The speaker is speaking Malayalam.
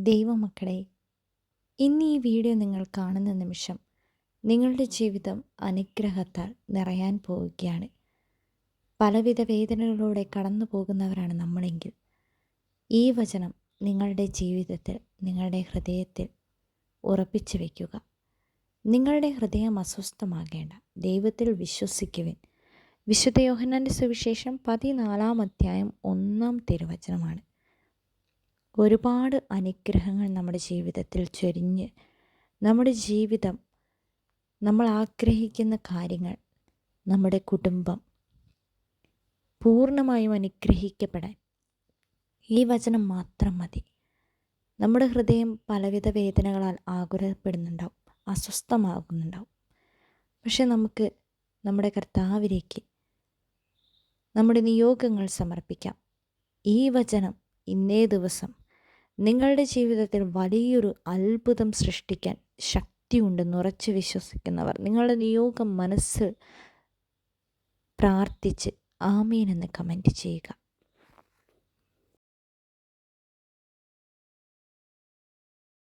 ദൈവമക്കളെ ഇന്ന് ഈ വീഡിയോ നിങ്ങൾ കാണുന്ന നിമിഷം നിങ്ങളുടെ ജീവിതം അനുഗ്രഹത്താൽ നിറയാൻ പോവുകയാണ്. പലവിധ വേദനകളിലൂടെ കടന്നു പോകുന്നവരാണ് നമ്മളെങ്കിൽ ഈ വചനം നിങ്ങളുടെ ജീവിതത്തിൽ നിങ്ങളുടെ ഹൃദയത്തിൽ ഉറപ്പിച്ചു വയ്ക്കുക നിങ്ങളുടെ ഹൃദയം അസ്വസ്ഥമാകേണ്ട. ദൈവത്തിൽ വിശ്വസിക്കുവിൻ. വിശുദ്ധ യോഹന്നാന്റെ സുവിശേഷം പതിനാലാം അധ്യായം ഒന്നാം തിരുവചനമാണ്. ഒരുപാട് അനുഗ്രഹങ്ങൾ നമ്മുടെ ജീവിതത്തിൽ ചൊരിഞ്ഞ് നമ്മുടെ ജീവിതം നമ്മൾ ആഗ്രഹിക്കുന്ന കാര്യങ്ങൾ നമ്മുടെ കുടുംബം പൂർണമായും അനുഗ്രഹിക്കപ്പെടാൻ ഈ വചനം മാത്രം മതി. നമ്മുടെ ഹൃദയം പലവിധ വേദനകളാൽ ആകുലപ്പെടുന്നുണ്ടാവും അസ്വസ്ഥമാകുന്നുണ്ടാവും. പക്ഷെ നമുക്ക് നമ്മുടെ കർത്താവിലേക്ക് നമ്മുടെ നിയോഗങ്ങൾ സമർപ്പിക്കാം. ഈ വചനം ഇന്നേ ദിവസം നിങ്ങളുടെ ജീവിതത്തിൽ വലിയൊരു അത്ഭുതം സൃഷ്ടിക്കാൻ ശക്തിയുണ്ടെന്ന് ഉറച്ചു വിശ്വസിക്കുന്നവർ. നിങ്ങളുടെ നിയോഗം മനസ്സിൽ പ്രാർത്ഥിച്ച് ആമീനെന്ന് കമന്റ് ചെയ്യുക.